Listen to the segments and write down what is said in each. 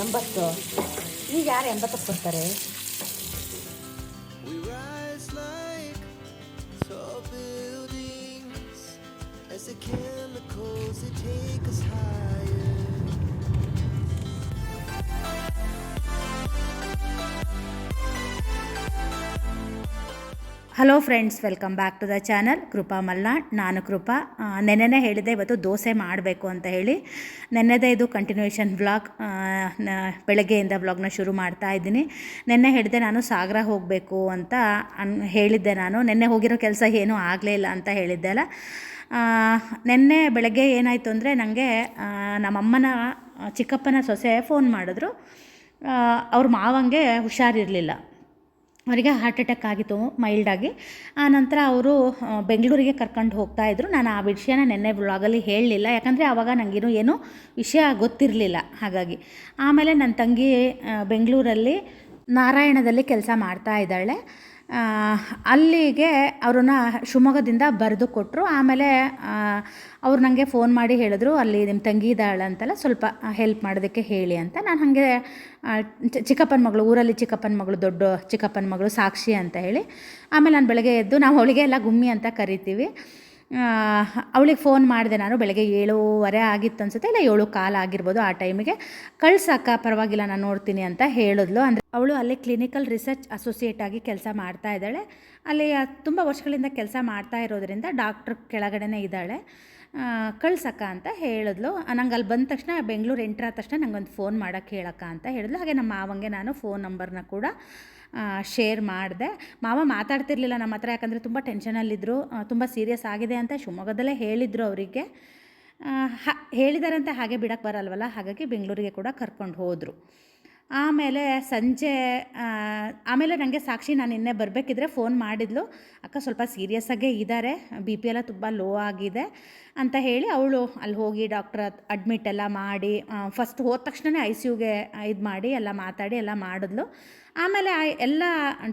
ಎಂಬತ್ತು. ಈಗ ಯಾರು ಎಂಬತ್ತಕ್ಕೆ ಬರ್ತಾರೆ? Hello friends welcome back to the channel Krupa Malnad, ನಾನು ಕೃಪಾ. ನೆನ್ನೆನೇ ಹೇಳಿದೆ ಇವತ್ತು ದೋಸೆ ಮಾಡಬೇಕು ಅಂತ ಹೇಳಿ. ನೆನ್ನೆದೇ ಇದು ಕಂಟಿನ್ಯೂಷನ್ ವ್ಲಾಗ್ ಬೆಳಗ್ಗೆಯಿಂದ ವ್ಲಾಗ್ನ ಶುರು ಮಾಡ್ತಾ ಇದ್ದೀನಿ. ನೆನ್ನೆ ಹೇಳಿದೆ ನಾನು ಸಾಗರ ಹೋಗಬೇಕು ಅಂತ ಅನ್, ಹೇಳಿದ್ದೆ ನಾನು. ನೆನ್ನೆ ಹೋಗಿರೋ ಕೆಲಸ ಏನೂ ಆಗಲೇ ಇಲ್ಲ ಅಂತ ಹೇಳಿದ್ದೆ ಅಲ್ಲ. ನೆನ್ನೆ ಬೆಳಗ್ಗೆ ಏನಾಯಿತು ಅಂದರೆ ನನಗೆ ನಮ್ಮಮ್ಮನ, ಚಿಕ್ಕಪ್ಪನ ಸೊಸೆ ಫೋನ್ ಮಾಡಿದ್ರು. ಅವ್ರ ಮಾವಂಗೆ ಹುಷಾರಿರಲಿಲ್ಲ. ಅವರಿಗೆ ಹಾರ್ಟ್ ಅಟ್ಯಾಕ್ ಆಗಿತ್ತು ಮೈಲ್ಡಾಗಿ ಆ ನಂತರ ಅವರು ಬೆಂಗಳೂರಿಗೆ ಕರ್ಕೊಂಡು ಹೋಗ್ತಾ ಇದ್ದರು ನಾನು ಆ ವಿಷಯನ ನಿನ್ನೆ ಬ್ಲಾಗಲ್ಲಿ ಹೇಳಲಿಲ್ಲ. ಯಾಕಂದರೆ ಆವಾಗ ನನಗೇನು ಏನು ವಿಷಯ ಗೊತ್ತಿರಲಿಲ್ಲ. ಹಾಗಾಗಿ. ಆಮೇಲೆ ನನ್ನ ತಂಗಿ ಬೆಂಗಳೂರಲ್ಲಿ ನಾರಾಯಣದಲ್ಲಿ ಕೆಲಸ ಮಾಡ್ತಾ ಇದ್ದಾಳೆ. ಅಲ್ಲಿಗೆ ಅವ್ರನ್ನ ಶಿವಮೊಗ್ಗದಿಂದ ಬರೆದು ಕೊಟ್ಟರು ಆಮೇಲೆ ಅವ್ರು ನನಗೆ ಫೋನ್ ಮಾಡಿ ಹೇಳಿದ್ರು, ಅಲ್ಲಿ ನಿಮ್ಮ ತಂಗಿ ಇದ್ದಾಳೆ ಅಂತಲ್ಲ, ಸ್ವಲ್ಪ ಹೆಲ್ಪ್ ಮಾಡೋದಕ್ಕೆ ಹೇಳಿ ಅಂತ. ನಾನು ಹಾಗೆ ಚಿಕ್ಕಪ್ಪನ ಮಗಳು, ಊರಲ್ಲಿ ಚಿಕ್ಕಪ್ಪನ ಮಗಳು, ದೊಡ್ಡ ಚಿಕ್ಕಪ್ಪನ ಮಗಳು ಸಾಕ್ಷಿ ಅಂತ ಹೇಳಿ, ಆಮೇಲೆ ನಾನು ಬೆಳಗ್ಗೆ ಎದ್ದು ನಾವು ಅವಳಿಗೆ ಎಲ್ಲ ಗುಮ್ಮಿ ಅಂತ ಕರಿತೀವಿ. ಅವಳಿಗೆ ಫೋನ್ ಮಾಡಿದೆ. ನಾನು ಬೆಳಗ್ಗೆ ಏಳುವರೆ ಆಗಿತ್ತು ಅನ್ಸುತ್ತೆ. ಇಲ್ಲ, ಏಳು ಕಾಲ ಆಗಿರ್ಬೋದು ಆ ಟೈಮಿಗೆ ಕಳ್ಸಕ್ಕ ಪರವಾಗಿಲ್ಲ, ನಾನು ನೋಡ್ತೀನಿ ಅಂತ ಹೇಳಿದ್ಲು. ಅಂದರೆ ಅವಳು ಅಲ್ಲಿ ಕ್ಲಿನಿಕಲ್ ರಿಸರ್ಚ್ ಅಸೋಸಿಯೇಟ್ ಆಗಿ ಕೆಲಸ ಮಾಡ್ತಾ ಇದ್ದಾಳೆ. ಅಲ್ಲಿ ತುಂಬ ವರ್ಷಗಳಿಂದ ಕೆಲಸ ಮಾಡ್ತಾ ಇರೋದ್ರಿಂದ ಡಾಕ್ಟ್ರ್ ಕೆಳಗಡೆನೇ ಇದ್ದಾಳೆ. ಕಳ್ಸಕ್ಕ ಅಂತ ಹೇಳಿದ್ಲು. ನಂಗೆ ಅಲ್ಲಿ ಬಂದ ತಕ್ಷಣ ಬೆಂಗಳೂರು ಎಂಟ್ರಾದ ತಕ್ಷಣ ನಂಗೊಂದು ಫೋನ್ ಮಾಡೋಕ್ಕೆ ಹೇಳಕ್ಕ ಅಂತ ಹೇಳಿದ್ಲು. ಹಾಗೆ ನಮ್ಮ ಮಾವಂಗೆ ನಾನು ಫೋನ್ ನಂಬರ್ನ ಕೂಡ ಶೇರ್ ಮಾಡಿದೆ. ಮಾವ ಮಾತಾಡ್ತಿರ್ಲಿಲ್ಲ ನಮ್ಮ ಹತ್ರ, ಯಾಕಂದರೆ ತುಂಬ ಟೆನ್ಷನಲ್ಲಿದ್ದರು ತುಂಬ ಸೀರಿಯಸ್ ಆಗಿದೆ ಅಂತ ಶಿವಮೊಗ್ಗದಲ್ಲೇ ಹೇಳಿದರು ಅವರಿಗೆ. ಹ ಹೇಳಿದ್ದಾರೆ ಅಂತ ಹಾಗೆ ಬಿಡಕ್ಕೆ ಬರಲ್ವಲ್ಲ, ಹಾಗಾಗಿ ಬೆಂಗಳೂರಿಗೆ ಕೂಡ ಕರ್ಕೊಂಡು ಹೋದರು. ಆಮೇಲೆ ಸಂಜೆ ಆಮೇಲೆ ನನಗೆ ಸಾಕ್ಷಿ ನಾನು ನಿನ್ನೆ ಬರಬೇಕಿದ್ರೆ ಫೋನ್ ಮಾಡಿದ್ಲು. ಅಕ್ಕ ಸ್ವಲ್ಪ ಸೀರಿಯಸ್ ಆಗೇ ಇದ್ದಾರೆ ಬಿ ಪಿ ಎಲ್ಲ ತುಂಬ ಲೋ ಆಗಿದೆ ಅಂತ ಹೇಳಿ ಅವಳು ಅಲ್ಲಿ ಹೋಗಿ ಡಾಕ್ಟ್ರ್ ಅಡ್ಮಿಟ್ ಎಲ್ಲ ಮಾಡಿ ಫಸ್ಟ್ ಹೋದ ತಕ್ಷಣವೇ ಐ ಸಿ ಯುಗೆ ಇದು ಮಾಡಿ ಎಲ್ಲ ಮಾತಾಡಿ ಎಲ್ಲ ಮಾಡಿದ್ಲು. ಆಮೇಲೆ ಎಲ್ಲ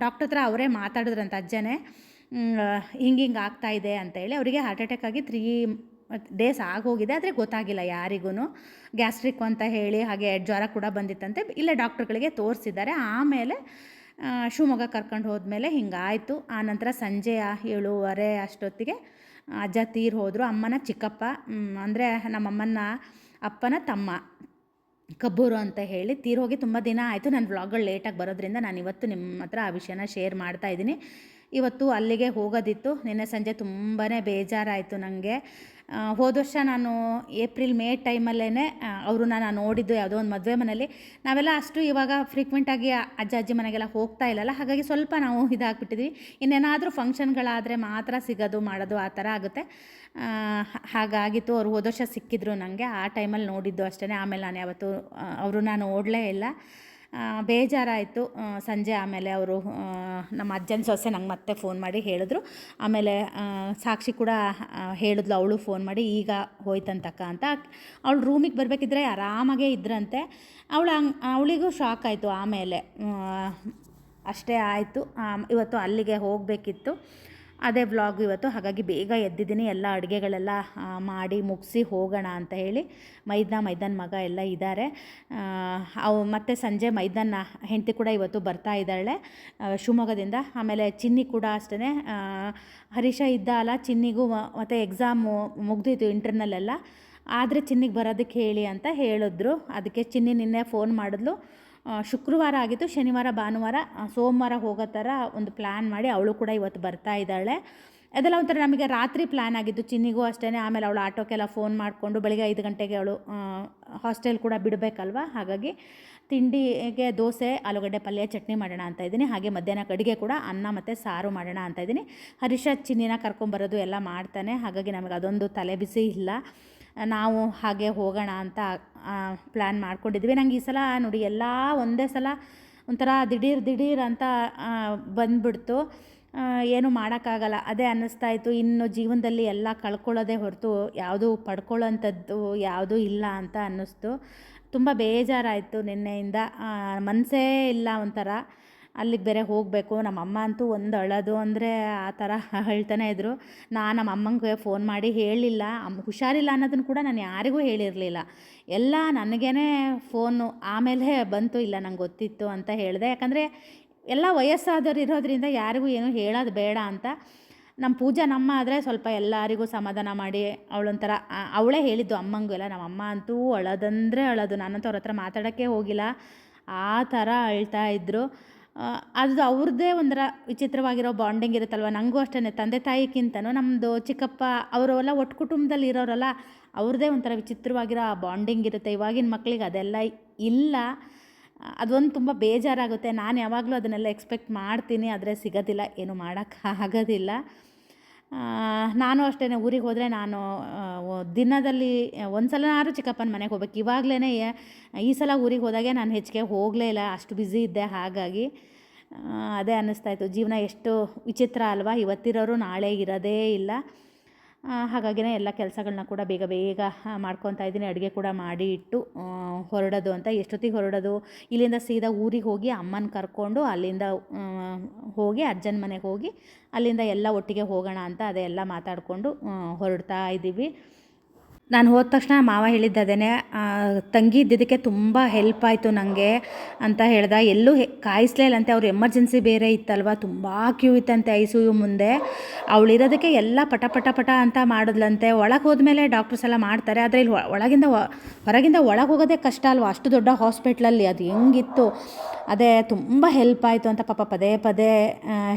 ಡಾಕ್ಟ್ರ್ ಹತ್ರ ಅವರೇ ಮಾತಾಡಿದ್ರಂತ ಅಜ್ಜನೇ ಹಿಂಗೆ ಹಿಂಗೆ ಆಗ್ತಾ ಇದೆ ಅಂತ ಹೇಳಿ ಅವರಿಗೆ ಹಾರ್ಟ್ ಅಟ್ಯಾಕ್ ಆಗಿ ತ್ರೀ ಡೇಸ್ ಆಗೋಗಿದೆ ಆದರೆ ಗೊತ್ತಾಗಿಲ್ಲ ಯಾರಿಗೂ ಗ್ಯಾಸ್ಟ್ರಿಕ್ ಅಂತ ಹೇಳಿ ಹಾಗೆ ಜ್ವರ ಕೂಡ ಬಂದಿತ್ತಂತೆ. ಇಲ್ಲೇ ಡಾಕ್ಟ್ರುಗಳಿಗೆ ತೋರಿಸಿದ್ದಾರೆ. ಆಮೇಲೆ ಆ, ಶಿವಮೊಗ್ಗ ಕರ್ಕೊಂಡು ಹೋದ್ಮೇಲೆ ಹಿಂಗಾಯಿತು. ನಂತರ ಸಂಜೆ ಏಳುವರೆ ಅಷ್ಟೊತ್ತಿಗೆ ಅಜ್ಜ ತೀರ್ ಹೋದರು. ಅಮ್ಮನ ಚಿಕ್ಕಪ್ಪ ಅಂದರೆ ನಮ್ಮಮ್ಮನ ಅಪ್ಪನ ತಮ್ಮ. ಕಬ್ಬೂರು ಅಂತ ಹೇಳಿ ತೀರೋಗಿ ತುಂಬ ದಿನ ಆಯಿತು. ನನ್ನ ವ್ಲಾಗ್ಗಳು ಲೇಟಾಗಿ ಬರೋದ್ರಿಂದ ನಾನು ಇವತ್ತು ನಿಮ್ಮ ಹತ್ರ ಆ ವಿಷಯನ ಶೇರ್ ಮಾಡ್ತಾ ಇದ್ದೀನಿ. ಇವತ್ತು ಅಲ್ಲಿಗೆ ಹೋಗೋದಿತ್ತು. ನಿನ್ನೆ ಸಂಜೆ ತುಂಬಾ ಬೇಜಾರಾಯಿತು ನನಗೆ ಹೋದ ವರ್ಷ ನಾನು ಏಪ್ರಿಲ್, ಮೇ ಟೈಮಲ್ಲೇ ಅವ್ರನ್ನ ನಾನು ನೋಡಿದ್ದು ಯಾವುದೋ ಒಂದು ಮದುವೆ ಮನೇಲಿ. ನಾವೆಲ್ಲ ಅಷ್ಟು ಇವಾಗ ಫ್ರೀಕ್ವೆಂಟಾಗಿ ಅಜ್ಜ, ಅಜ್ಜಿ ಮನೆಗೆಲ್ಲ ಹೋಗ್ತಾ ಇಲ್ಲಲ್ಲ, ಹಾಗಾಗಿ ಸ್ವಲ್ಪ ನಾವು ಇದಾಗ್ಬಿಟ್ಟಿದ್ವಿ. ಇನ್ನೇನಾದರೂ ಫಂಕ್ಷನ್ಗಳಾದರೆ ಮಾತ್ರ ಸಿಗೋದು, ಮಾಡೋದು ಆ ಥರ ಆಗುತ್ತೆ. ಹಾಗಾಗಿತ್ತು, ಅವ್ರು ಹೋದ ವರ್ಷ ಸಿಕ್ಕಿದ್ರು ನನಗೆ ಆ ಟೈಮಲ್ಲಿ ನೋಡಿದ್ದು ಅಷ್ಟೇ ಆಮೇಲೆ ನಾನು ಯಾವತ್ತೂ ಅವರು ನಾನು ನೋಡಲೇ ಇಲ್ಲ. ಬೇಜಾರಾಯಿತು. ಸಂಜೆ ಆಮೇಲೆ ಅವರು ನಮ್ಮ ಅಜ್ಜನ ಸೊಸೆ ನಂಗೆ ಮತ್ತೆ ಫೋನ್ ಮಾಡಿ ಹೇಳಿದ್ರು. ಆಮೇಲೆ ಸಾಕ್ಷಿ ಕೂಡ ಹೇಳಿದ್ಲು, ಅವಳು ಫೋನ್ ಮಾಡಿ, ಈಗ ಹೋಯ್ತಂತಕ್ಕ ಅಂತ. ಅವಳು ರೂಮಿಗೆ ಬರಬೇಕಿದ್ರೆ ಆರಾಮಾಗೇ ಇದ್ರಂತೆ. ಅವಳು ಅವಳಿಗೂ ಶಾಕ್ ಆಯಿತು ಆಮೇಲೆ. ಅಷ್ಟೇ ಆಯಿತು. ಇವತ್ತು ಅಲ್ಲಿಗೆ ಹೋಗಬೇಕಿತ್ತು. ಅದೇ ವ್ಲಾಗ್ ಇವತ್ತು. ಹಾಗಾಗಿ ಬೇಗ ಎದ್ದಿದ್ದೀನಿ. ಎಲ್ಲ ಅಡುಗೆಗಳೆಲ್ಲ ಮಾಡಿ ಮುಗಿಸಿ ಹೋಗೋಣ ಅಂತ ಹೇಳಿ ಮೈದನ, ಮೈದಾನ ಮಗ ಎಲ್ಲ ಇದ್ದಾರೆ. ಅವು, ಮತ್ತು ಸಂಜೆ ಮೈದಾನ ಹೆಂಡತಿ ಕೂಡ ಇವತ್ತು ಬರ್ತಾ ಇದ್ದಾಳೆ. ಶಿವಮೊಗ್ಗದಿಂದ. ಆಮೇಲೆ ಚಿನ್ನಿ ಕೂಡ ಅಷ್ಟೇ ಹರೀಶ ಇದ್ದ ಅಲ್ಲ, ಚಿನ್ನಿಗೂ ಮತ್ತು ಎಕ್ಸಾಮು ಮುಗ್ದಿತ್ತು ಇಂಟರ್ನಲ್ ಎಲ್ಲ. ಆದರೆ ಚಿನ್ನಿಗೆ ಬರೋದಕ್ಕೆ ಹೇಳಿ ಅಂತ ಹೇಳಿದ್ರು. ಅದಕ್ಕೆ ಚಿನ್ನಿ ನಿನ್ನೆ ಫೋನ್ ಮಾಡಿದ್ಲು. ಶುಕ್ರವಾರ ಆಗಿತ್ತು ಶನಿವಾರ, ಭಾನುವಾರ ಸೋಮವಾರ ಹೋಗೋ ಥರ ಒಂದು ಪ್ಲ್ಯಾನ್ ಮಾಡಿ ಅವಳು ಕೂಡ ಇವತ್ತು ಬರ್ತಾ ಇದ್ದಾಳೆ. ಅದೆಲ್ಲ ಒಂಥರ ನಮಗೆ ರಾತ್ರಿ ಪ್ಲ್ಯಾನ್ ಆಗಿತ್ತು ಚಿನ್ನಿಗೂ ಅಷ್ಟೇ ಆಮೇಲೆ ಅವಳು ಆಟೋಕ್ಕೆಲ್ಲ ಫೋನ್ ಮಾಡಿಕೊಂಡು ಬೆಳಿಗ್ಗೆ ಐದು ಗಂಟೆಗೆ ಅವಳು ಹಾಸ್ಟೆಲ್ ಕೂಡ ಬಿಡಬೇಕಲ್ವ? ಹಾಗಾಗಿ ತಿಂಡಿಗೆ ದೋಸೆ, ಆಲೂಗಡ್ಡೆ ಪಲ್ಯ, ಚಟ್ನಿ ಮಾಡೋಣ ಅಂತ ಇದ್ದೀನಿ. ಹಾಗೆ ಮಧ್ಯಾಹ್ನ ಅಡುಗೆ ಕೂಡ ಅನ್ನ ಮತ್ತು ಸಾರು ಮಾಡೋಣ ಅಂತ ಇದ್ದೀನಿ. ಹರೀಶ ಚಿನ್ನಿನ ಕರ್ಕೊಂಬರೋದು ಎಲ್ಲ ಮಾಡ್ತಾನೆ. ಹಾಗಾಗಿ ನಮಗೆ ಅದೊಂದು ತಲೆ ಬಿಸಿ ಇಲ್ಲ. ನಾವು ಹಾಗೆ ಹೋಗೋಣ ಅಂತ ಪ್ಲ್ಯಾನ್ ಮಾಡ್ಕೊಂಡಿದ್ವಿ. ನಂಗೆ ಈ ಸಲ ನೋಡಿ ಎಲ್ಲ ಒಂದೇ ಸಲ ಒಂಥರ ದಿಢೀರ್ ದಿಢೀರ್ ಅಂತ ಬಂದ್ಬಿಡ್ತು. ಏನು ಮಾಡೋಕ್ಕಾಗಲ್ಲ. ಅದೇ ಅನ್ನಿಸ್ತಾ ಇತ್ತು. ಇನ್ನು ಜೀವನದಲ್ಲಿ ಎಲ್ಲ ಕಳ್ಕೊಳ್ಳೋದೇ ಹೊರತು ಯಾವುದು ಪಡ್ಕೊಳ್ಳೋಂಥದ್ದು ಯಾವುದೂ ಇಲ್ಲ ಅಂತ ಅನ್ನಿಸ್ತು. ತುಂಬ ಬೇಜಾರಾಯಿತು ನಿನ್ನೆಯಿಂದ. ಮನಸ್ಸೇ ಇಲ್ಲ ಒಂಥರ. ಅಲ್ಲಿಗೆ ಬೇರೆ ಹೋಗಬೇಕು. ನಮ್ಮ ಅಮ್ಮ ಅಂತೂ ಒಂದು ಅಳೋದು ಅಂದರೆ ಆ ಥರ ಹೇಳ್ತಾನೆ ಇದ್ದರು ನಾನು ನಮ್ಮ ಅಮ್ಮಂಗೆ ಫೋನ್ ಮಾಡಿ ಹೇಳಿಲ್ಲ. ಅಮ್ಮ ಹುಷಾರಿಲ್ಲ ಅನ್ನೋದನ್ನು ಕೂಡ ನಾನು ಯಾರಿಗೂ ಹೇಳಿರಲಿಲ್ಲ. ಎಲ್ಲ ನನಗೇ ಫೋನು ಆಮೇಲೆ ಬಂತು, ಇಲ್ಲ ನಂಗೆ ಗೊತ್ತಿತ್ತು ಅಂತ ಹೇಳಿದೆ. ಯಾಕಂದರೆ ಎಲ್ಲ ವಯಸ್ಸಾದವ್ರು ಇರೋದ್ರಿಂದ ಯಾರಿಗೂ ಏನೂ ಹೇಳೋದು ಬೇಡ ಅಂತ. ನಮ್ಮ ಪೂಜಾ ನಮ್ಮ ಆದರೆ ಸ್ವಲ್ಪ ಎಲ್ಲರಿಗೂ ಸಮಾಧಾನ ಮಾಡಿ ಅವಳೊಂಥರ ಅವಳೇ ಹೇಳಿದ್ದು ಅಮ್ಮಂಗೂ ಎಲ್ಲ. ನಮ್ಮ ಅಮ್ಮ ಅಂತೂ ಅಳೋದಂದರೆ ಅಳೋದು. ನಾನಂತೂ ಅವ್ರ ಹತ್ರ ಮಾತಾಡೋಕ್ಕೆ ಹೋಗಿಲ್ಲ. ಆ ಥರ ಅಳ್ತಾ ಇದ್ದರು ಅದು ಅವ್ರದ್ದೇ ಒಂಥರ ವಿಚಿತ್ರವಾಗಿರೋ ಬಾಂಡಿಂಗ್ ಇರುತ್ತಲ್ವ? ನನಗೂ ಅಷ್ಟೇ ತಂದೆ ತಾಯಿಗಿಂತನೂ ನಮ್ಮದು ಚಿಕ್ಕಪ್ಪ ಅವರೆಲ್ಲ ಒಟ್ಟು ಕುಟುಂಬದಲ್ಲಿ ಇರೋರಲ್ಲ ಅವ್ರದ್ದೇ ಒಂಥರ ವಿಚಿತ್ರವಾಗಿರೋ ಆ ಬಾಂಡಿಂಗ್ ಇರುತ್ತೆ. ಇವಾಗಿನ ಮಕ್ಳಿಗೆ ಅದೆಲ್ಲ ಇಲ್ಲ. ಅದೊಂದು ತುಂಬ ಬೇಜಾರಾಗುತ್ತೆ. ನಾನು ಯಾವಾಗಲೂ ಅದನ್ನೆಲ್ಲ ಎಕ್ಸ್ಪೆಕ್ಟ್ ಮಾಡ್ತೀನಿ. ಆದರೆ ಸಿಗೋದಿಲ್ಲ. ಏನು ಮಾಡೋಕ್ಕಾಗೋದಿಲ್ಲ. ನಾನು ಅಷ್ಟೇ ಊರಿಗೆ ಹೋದರೆ ನಾನು ದಿನದಲ್ಲಿ ಒಂದು ಸಲನಾದ್ರೂ ಚಿಕ್ಕಪ್ಪನ ಮನೆಗೆ ಹೋಗ್ಬೇಕು. ಇವಾಗಲೇ ಈ ಸಲ ಊರಿಗೆ ಹೋದಾಗೆ ನಾನು ಹೆಚ್ಚಿಗೆ ಹೋಗಲೇ ಇಲ್ಲ. ಅಷ್ಟು ಬ್ಯುಸಿ ಇದ್ದೆ, ಹಾಗಾಗಿ ಅದೇ ಅನ್ನಿಸ್ತಾ ಇತ್ತು. ಜೀವನ ಎಷ್ಟು ವಿಚಿತ್ರ ಅಲ್ವಾ? ಇವತ್ತಿರೋರು ನಾಳೆ ಇರೋದೇ ಇಲ್ಲ. ಹಾಗಾಗಿನೇ ಎಲ್ಲ ಕೆಲಸಗಳನ್ನ ಕೂಡ ಬೇಗ ಬೇಗ ಮಾಡ್ಕೊತಾ ಇದ್ದೀನಿ. ಅಡುಗೆ ಕೂಡ ಮಾಡಿ ಇಟ್ಟು ಹೊರಡೋದು ಅಂತ. ಎಷ್ಟೊತ್ತಿಗೆ ಹೊರಡೋದು? ಇಲ್ಲಿಂದ ಸೀದಾ ಊರಿಗೆ ಹೋಗಿ ಅಮ್ಮನ ಕರ್ಕೊಂಡು ಅಲ್ಲಿಂದ ಹೋಗಿ ಅಜ್ಜನ ಮನೆಗೆ ಹೋಗಿ ಅಲ್ಲಿಂದ ಎಲ್ಲ ಒಟ್ಟಿಗೆ ಹೋಗೋಣ ಅಂತ ಅದೇ ಎಲ್ಲ ಮಾತಾಡಿಕೊಂಡು ಹೊರಡ್ತಾ ಇದ್ದೀವಿ. ನಾನು ಹೋದ ತಕ್ಷಣ ಮಾವ ಹೇಳಿದ್ದದೇನೆ ತಂಗಿ ಇದ್ದಿದ್ದಕ್ಕೆ ತುಂಬ ಹೆಲ್ಪ್ ಆಯಿತು ನನಗೆ ಅಂತ ಹೇಳ್ದ. ಎಲ್ಲೂ ಕಾಯಿಸ್ಲೇ ಇಲ್ಲಂತೆ ಅವ್ರು ಎಮರ್ಜೆನ್ಸಿ ಬೇರೆ ಇತ್ತಲ್ವ, ತುಂಬ ಕ್ಯೂ ಇತ್ತಂತೆ ಐ ಸಿ ಯು ಮುಂದೆ ಅವಳಿರೋದಕ್ಕೆ ಎಲ್ಲ ಪಟ ಪಟ ಪಟ ಅಂತ ಮಾಡಿದ್ಲಂತೆ. ಒಳಗೆ ಹೋದ್ಮೇಲೆ ಡಾಕ್ಟರ್ಸ್ ಎಲ್ಲ ಮಾಡ್ತಾರೆ, ಆದರೆ ಇಲ್ಲಿ ಒಳಗಿಂದ ಹೊರಗಿಂದ ಒಳಗೆ ಹೋಗೋದೇ ಕಷ್ಟ ಅಲ್ವಾ, ಅಷ್ಟು ದೊಡ್ಡ ಹಾಸ್ಪಿಟ್ಲಲ್ಲಿ ಅದು ಹೆಂಗಿತ್ತು. ಅದೇ ತುಂಬ ಹೆಲ್ಪ್ ಆಯಿತು ಅಂತ ಪಾಪ ಪದೇ ಪದೇ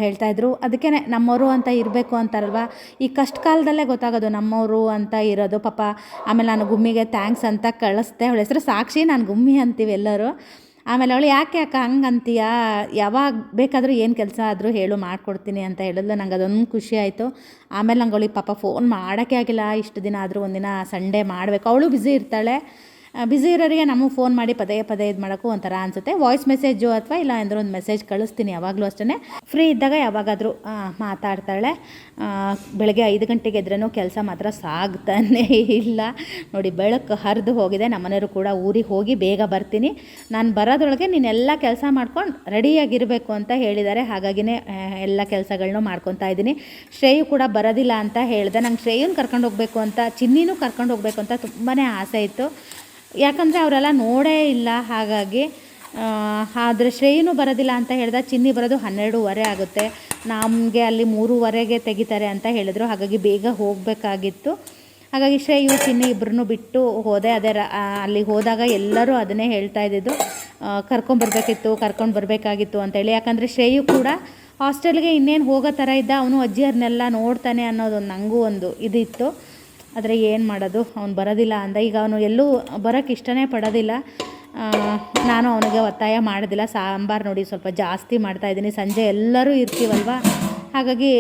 ಹೇಳ್ತಾಯಿದ್ರು ಅದಕ್ಕೆ ನಮ್ಮವರು ಅಂತ ಇರಬೇಕು ಅಂತಾರಲ್ವ, ಈ ಕಷ್ಟ ಕಾಲದಲ್ಲೇ ಗೊತ್ತಾಗೋದು ನಮ್ಮವರು ಅಂತ ಇರೋದು ಪಾಪ. ಆಮೇಲೆ ನಾನು ಗುಮ್ಮಿಗೆ ಥ್ಯಾಂಕ್ಸ್ ಅಂತ ಕಳಿಸ್ದೆ. ಅವಳ ಹೆಸರು ಸಾಕ್ಷಿ, ನಾನು ಗುಮ್ಮಿ ಅಂತೀವಿ ಎಲ್ಲರೂ. ಆಮೇಲೆ ಅವಳು, ಯಾಕೆ ಯಾಕೆ ಹಂಗೆ ಅಂತೀಯ? ಯಾವಾಗ ಬೇಕಾದರೂ ಏನು ಕೆಲಸ ಆದರೂ ಹೇಳು, ಮಾಡಿಕೊಡ್ತೀನಿ ಅಂತ ಹೇಳಿದ್ಲು. ನಂಗೆ ಅದೊಂದು ಖುಷಿ ಆಯಿತು. ಆಮೇಲೆ ನಂಗೆ ಅವಳಿಗೆ ಪಾಪ ಫೋನ್ ಮಾಡೋಕ್ಕೆ ಆಗಿಲ್ಲ. ಇಷ್ಟು ದಿನ ಆದರೂ ಒಂದಿನ ಸಂಡೇ ಮಾಡಬೇಕು. ಅವಳು ಬ್ಯುಸಿ ಇರ್ತಾಳೆ. ಬ್ಯುಸಿ ಇರೋರಿಗೆ ನಮಗೆ ಫೋನ್ ಮಾಡಿ ಪದೇ ಪದೇ ಇದು ಮಾಡೋಕ್ಕೂ ಒಂಥರ ಅನಿಸುತ್ತೆ. ವಾಯ್ಸ್ ಮೆಸೇಜು ಅಥವಾ ಇಲ್ಲ ಅಂದ್ರೆ ಒಂದು ಮೆಸೇಜ್ ಕಳಿಸ್ತೀನಿ ಯಾವಾಗಲೂ ಅಷ್ಟೇ ಫ್ರೀ ಇದ್ದಾಗ ಯಾವಾಗಾದರೂ ಮಾತಾಡ್ತಾಳೆ. ಬೆಳಗ್ಗೆ ಐದು ಗಂಟೆಗೆ ಇದ್ರೂ ಕೆಲಸ ಮಾತ್ರ ಸಾಗ್ತಾನೆ ಇಲ್ಲ. ನೋಡಿ ಬೆಳಕು ಹರಿದು ಹೋಗಿದೆ. ನಮ್ಮನೆಯವರು ಕೂಡ ಊರಿಗೆ ಹೋಗಿ ಬೇಗ ಬರ್ತೀನಿ. ನಾನು ಬರೋದ್ರೊಳಗೆ ನೀನೆಲ್ಲ ಕೆಲಸ ಮಾಡ್ಕೊಂಡು ರೆಡಿಯಾಗಿರಬೇಕು ಅಂತ ಹೇಳಿದ್ದಾರೆ. ಹಾಗಾಗಿನೇ ಎಲ್ಲ ಕೆಲಸಗಳನ್ನೂ ಮಾಡ್ಕೊತಾ ಇದ್ದೀನಿ. ಶ್ರೇಯು ಕೂಡ ಬರೋದಿಲ್ಲ ಅಂತ ಹೇಳಿದೆ. ನಂಗೆ ಶ್ರೇಯನ್ ಕರ್ಕೊಂಡು ಹೋಗಬೇಕು ಅಂತ, ಚಿನ್ನಿನೂ ಕರ್ಕೊಂಡು ಹೋಗಬೇಕು ಅಂತ ತುಂಬಾ ಆಸೆ ಇತ್ತು. ಯಾಕಂದರೆ ಅವರೆಲ್ಲ ನೋಡೇ ಇಲ್ಲ ಹಾಗಾಗಿ ಆದರೆ ಶ್ರೇಯನು ಬರೋದಿಲ್ಲ ಅಂತ ಹೇಳಿದ, ಚಿನ್ನಿ ಬರೋದು ಹನ್ನೆರಡೂವರೆ ಆಗುತ್ತೆ. ನಮಗೆ ಅಲ್ಲಿ ಮೂರುವರೆಗೆ ತೆಗಿತಾರೆ ಅಂತ ಹೇಳಿದರು, ಹಾಗಾಗಿ ಬೇಗ ಹೋಗಬೇಕಾಗಿತ್ತು. ಹಾಗಾಗಿ ಶ್ರೇಯು, ಚಿನ್ನಿ ಇಬ್ಬರನ್ನೂ ಬಿಟ್ಟು ಹೋದೆ, ಅದೇ ಅಲ್ಲಿ ಹೋದಾಗ ಎಲ್ಲರೂ ಅದನ್ನೇ ಹೇಳ್ತಾ ಇದ್ದಿದ್ದು ಕರ್ಕೊಂಬರ್ಬೇಕಿತ್ತು ಕರ್ಕೊಂಡು ಬರಬೇಕಾಗಿತ್ತು ಅಂತೇಳಿ ಯಾಕಂದರೆ ಶ್ರೇಯು ಕೂಡ ಹಾಸ್ಟೆಲ್ಗೆ ಇನ್ನೇನು ಹೋಗೋ ಥರ ಇದ್ದ, ಅವನು ಅಜ್ಜಿಯವ್ರನ್ನೆಲ್ಲ ನೋಡ್ತಾನೆ ಅನ್ನೋದೊಂದು ನನಗೂ ಒಂದು ಇದಿತ್ತು. ಆದರೆ ಏನು ಮಾಡೋದು? ಅವ್ನು ಬರೋದಿಲ್ಲ ಅಂದ. ಈಗ ಅವನು ಎಲ್ಲೂ ಬರೋಕ್ಕೆ ಇಷ್ಟನೇ ಪಡೋದಿಲ್ಲ. ನಾನು ಅವನಿಗೆ ಒತ್ತಾಯ ಮಾಡೋದಿಲ್ಲ. ಸಾಂಬಾರು ನೋಡಿ ಸ್ವಲ್ಪ ಜಾಸ್ತಿ ಮಾಡ್ತಾಯಿದ್ದೀನಿ ಸಂಜೆ ಎಲ್ಲರೂ ಇರ್ತೀವಲ್ವ? ಹಾಗಾಗಿ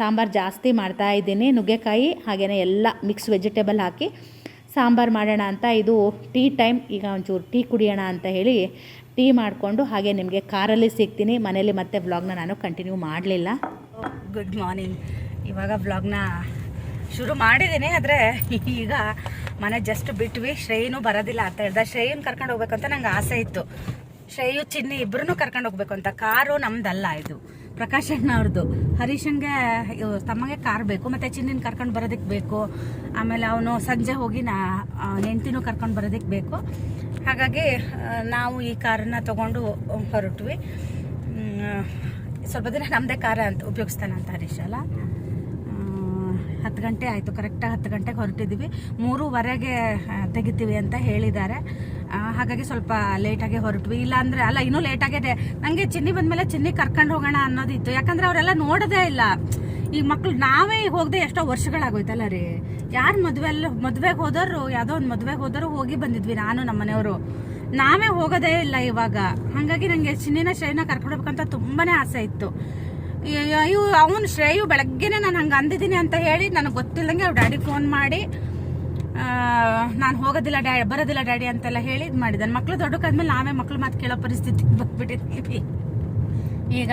ಸಾಂಬಾರು ಜಾಸ್ತಿ ಮಾಡ್ತಾ ಇದ್ದೀನಿ. ನುಗ್ಗೆಕಾಯಿ ಹಾಗೆಯೇ ಎಲ್ಲ ಮಿಕ್ಸ್ ವೆಜಿಟೇಬಲ್ ಹಾಕಿ ಸಾಂಬಾರು ಮಾಡೋಣ ಅಂತ ಇದು ಟೀ ಟೈಮ್. ಈಗ ಒಂಚೂರು ಟೀ ಕುಡಿಯೋಣ ಅಂತ ಹೇಳಿ ಟೀ ಮಾಡಿಕೊಂಡು ಹಾಗೆ ನಿಮಗೆ ಕಾರಲ್ಲಿ ಸಿಗ್ತೀನಿ. ಮನೇಲಿ ಮತ್ತೆ ವ್ಲಾಗ್ನ ನಾನು ಕಂಟಿನ್ಯೂ ಮಾಡಲಿಲ್ಲ. Good morning. ಇವಾಗ ವ್ಲಾಗ್ನ ಶುರು ಮಾಡಿದ್ದೀನಿ, ಆದರೆ ಈಗ ಮನೆ ಜಸ್ಟ್ ಬಿಟ್ವಿ. ಶ್ರೇಯನು ಬರೋದಿಲ್ಲ ಅಂತ ಹೇಳ್ದ. ಶ್ರೇಯನ್ ಕರ್ಕೊಂಡು ಹೋಗ್ಬೇಕಂತ ನಂಗೆ ಆಸೆ ಇತ್ತು. ಶ್ರೇಯು, ಚಿನ್ನಿ ಇಬ್ಬರೂ ಕರ್ಕೊಂಡು ಹೋಗ್ಬೇಕು ಅಂತ. ಕಾರು ನಮ್ದಲ್ಲ ಇದು. ಪ್ರಕಾಶ್ ಅಣ್ಣ ಅವ್ರದ್ದು ಹರೀಶನ್ಗೆ ತಮ್ಮಗೆ ಕಾರ್ ಬೇಕು, ಮತ್ತು ಚಿನ್ನಿನ ಕರ್ಕೊಂಡು ಬರೋದಕ್ಕೆ ಬೇಕು. ಆಮೇಲೆ ಅವನು ಸಂಜೆ ಹೋಗಿ ನಾ ನೆಂಟಿನೂ ಕರ್ಕೊಂಡು ಬರೋದಕ್ಕೆ ಬೇಕು. ಹಾಗಾಗಿ ನಾವು ಈ ಕಾರನ್ನ ತಗೊಂಡು ಹೊರಟ್ವಿ. ಸ್ವಲ್ಪ ದಿನ ನಮ್ಮದೇ ಕಾರ ಅಂತ ಉಪಯೋಗಿಸ್ತಾನೆ ಅಂತ ಹರೀಶ್ ಅಲ್ಲ. ಹತ್ತು ಗಂಟೆ ಆಯಿತು ಕರೆಕ್ಟಾಗಿ ಹತ್ತು ಗಂಟೆಗೆ ಹೊರಟಿದ್ದೀವಿ. ಮೂರುವರೆಗೆ ತೆಗಿತೀವಿ ಅಂತ ಹೇಳಿದ್ದಾರೆ. ಹಾಗಾಗಿ ಸ್ವಲ್ಪ ಲೇಟಾಗೆ ಹೊರಟ್ವಿ. ಇಲ್ಲ ಅಂದರೆ ಅಲ್ಲ, ಇನ್ನೂ ಲೇಟಾಗಿದೆ ನನಗೆ ಚಿನ್ನಿ ಬಂದಮೇಲೆ ಚಿನ್ನಿ ಕರ್ಕೊಂಡು ಹೋಗೋಣ ಅನ್ನೋದಿತ್ತು. ಯಾಕಂದ್ರೆ ಅವರೆಲ್ಲ ನೋಡೋದೇ ಇಲ್ಲ. ಈಗ ಮಕ್ಳು, ನಾವೇ ಈಗ ಹೋಗದೆ ಎಷ್ಟೋ ವರ್ಷಗಳಾಗೋಯ್ತಲ್ಲ ರೀ. ಯಾರು ಮದುವೆ ಮದುವೆಗೆ ಹೋದವರು ಯಾವುದೋ ಒಂದು ಮದುವೆಗೆ ಹೋದವರು ಹೋಗಿ ಬಂದಿದ್ವಿ ನಾನು, ನಮ್ಮ ಮನೆಯವರು. ನಾವೇ ಹೋಗೋದೇ ಇಲ್ಲ ಇವಾಗ. ಹಾಗಾಗಿ ನನಗೆ ಚಿನ್ನಿನ ಶೈನ ಕರ್ಕೊಂಡು ಹೋಗ್ಬೇಕಂತ ತುಂಬಾನೇ ಆಸೆ ಇತ್ತು. ಇವು ಅವನು ಶ್ರೇಯು ಬೆಳಗ್ಗೆನೆ ನಾನು ಹಂಗೆ ಅಂದಿದ್ದೀನಿ ಅಂತ ಹೇಳಿ ನನಗೆ ಗೊತ್ತಿಲ್ಲದಂಗೆ ಅವ್ರ ಡ್ಯಾಡಿ ಫೋನ್ ಮಾಡಿ ನಾನು ಹೋಗೋದಿಲ್ಲ ಡ್ಯಾ, ಬರೋದಿಲ್ಲ ಡ್ಯಾಡಿ ಅಂತೆಲ್ಲ ಹೇಳಿ ಇದು ಮಾಡಿದ್ದಾನೆ. ಮಕ್ಕಳು ದೊಡ್ಡಕ್ಕಾದ್ಮೇಲೆ ನಾವೇ ಮಕ್ಳು ಮಾತು ಕೇಳೋ ಪರಿಸ್ಥಿತಿ ಬಂದ್ಬಿಟ್ಟಿದ್ದೀವಿ ಈಗ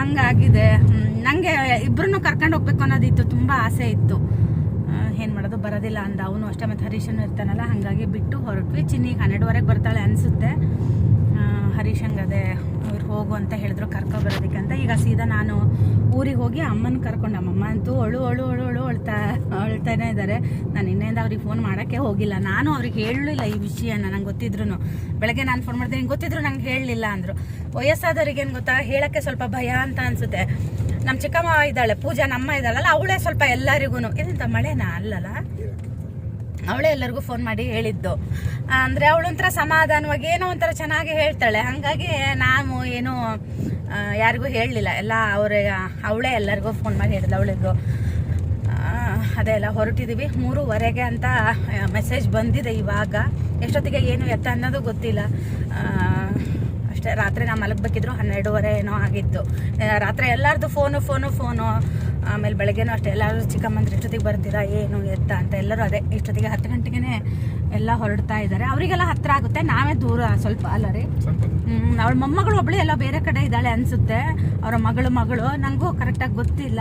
ಹಂಗಾಗಿದೆ. ನನಗೆ ಇಬ್ಬರನ್ನು ಕರ್ಕೊಂಡು ಹೋಗ್ಬೇಕು ಅನ್ನೋದಿತ್ತು, ತುಂಬ ಆಸೆ ಇತ್ತು. ಏನು ಮಾಡೋದು, ಬರೋದಿಲ್ಲ ಅಂದ. ಅವನು ಅಷ್ಟೇ ಮತ್ತು ಹರೀಶನು ಇರ್ತಾನಲ್ಲ, ಹಾಗಾಗಿ ಬಿಟ್ಟು ಹೊರಟ್ವಿ. ಚಿನ್ನಿಗೆ ಹನ್ನೆರಡುವರೆಗೆ ಬರ್ತಾಳೆ ಅನಿಸುತ್ತೆ. ಹರೀಶಂಗೆ ಅದೇ ಹೋಗು ಅಂತ ಹೇಳಿದ್ರು ಕರ್ಕೊಬರೋದಕ್ಕೆ ಅಂತ. ಈಗ ಸೀದಾ ನಾನು ಊರಿಗೆ ಹೋಗಿ ಅಮ್ಮನ ಕರ್ಕೊಂಡು. ನಮ್ಮಮ್ಮ ಅಂತೂ ಅಳು ಅಳು ಅಳು ಅಳು ಅಳ್ತಾ, ಅಳ್ತಾನೆ ಇದ್ದಾರೆ ನಾನು ಇನ್ನೇಂದ ಅವ್ರಿಗೆ ಫೋನ್ ಮಾಡೋಕ್ಕೆ ಹೋಗಿಲ್ಲ. ನಾನು ಅವ್ರಿಗೆ ಹೇಳಲಿಲ್ಲ ಈ ವಿಷಯನ, ನಂಗೆ ಗೊತ್ತಿದ್ರು ಬೆಳಗ್ಗೆ ನಾನು ಫೋನ್ ಮಾಡಿದೆ ನಿಂಗೆ ಗೊತ್ತಿದ್ರು ನಂಗೆ ಹೇಳಲಿಲ್ಲ ಅಂದರು. ವಯಸ್ಸಾದವ್ರಿಗೆ ಏನು ಗೊತ್ತಾ? ಹೇಳೋಕ್ಕೆ ಸ್ವಲ್ಪ ಭಯ ಅಂತ ಅನಿಸುತ್ತೆ. ನಮ್ಮ ಚಿಕ್ಕಮ್ಮ ಇದ್ದಾಳೆ, ಪೂಜಾ ನಮ್ಮ ಇದ್ದಾಳಲ್ಲ, ಅವಳೇ ಸ್ವಲ್ಪ ಎಲ್ಲರಿಗೂ ಇದಂತ ಮಳೆನಾ? ಅಲ್ಲಲ್ಲ? ಅವಳೇ ಎಲ್ಲರಿಗೂ ಫೋನ್ ಮಾಡಿ ಹೇಳಿದ್ದು. ಅಂದರೆ ಅವಳೊಂಥರ ಸಮಾಧಾನವಾಗಿ ಏನೋ ಒಂಥರ ಚೆನ್ನಾಗಿ ಹೇಳ್ತಾಳೆ. ಹಾಗಾಗಿ ನಾವು ಏನು ಯಾರಿಗೂ ಹೇಳಲಿಲ್ಲ. ಎಲ್ಲ ಅವ್ರ, ಅವಳೇ ಎಲ್ಲರಿಗೂ ಫೋನ್ ಮಾಡಿ ಹೇಳಿದ್ಲು. ಅವಳಿಗೂ ಅದೇ ಎಲ್ಲ ಹೊರಟಿದ್ದೀವಿ ಮೂರುವರೆಗೆ ಅಂತ ಮೆಸೇಜ್ ಬಂದಿದೆ ಇವಾಗ. ಎಷ್ಟೊತ್ತಿಗೆ ಏನು ಎತ್ತ ಅನ್ನೋದು ಗೊತ್ತಿಲ್ಲ. ಅಷ್ಟೇ, ರಾತ್ರಿ ನಾವು ಮಲಗಬೇಕಿದ್ರು ಹನ್ನೆರಡೂವರೆ ಏನೋ ಆಗಿತ್ತು. ರಾತ್ರಿ ಎಲ್ಲರದು ಫೋನು ಫೋನು ಫೋನು ಆಮೇಲೆ ಬೆಳಗ್ಗೆನೂ ಅಷ್ಟೇ ಎಲ್ಲರೂ ಚಿಕ್ಕಮ್ಮಂದ್ರೆ ಇಷ್ಟೊತ್ತಿಗೆ ಬರ್ತೀರಾ ಏನು ಎತ್ತ ಅಂತ ಎಲ್ಲರೂ ಅದೇ ಇಷ್ಟೊತ್ತಿಗೆ ಹತ್ತು ಗಂಟೆಗೆ ಎಲ್ಲ ಹೊರಡ್ತಾ ಇದ್ದಾರೆ ಅವರಿಗೆಲ್ಲ ಹತ್ರ ಆಗುತ್ತೆ ನಾವೇ ದೂರ ಸ್ವಲ್ಪ ಅಲ್ಲ ರೀ? ಹ್ಞೂ ಅವಳ ಮೊಮ್ಮಗಳು ಒಬ್ಳು ಎಲ್ಲ ಬೇರೆ ಕಡೆ ಇದ್ದಾಳೆ ಅನ್ಸುತ್ತೆ ಅವರ ಮಗಳು ಮಗಳು ನನಗೂ ಕರೆಕ್ಟಾಗಿ ಗೊತ್ತಿಲ್ಲ.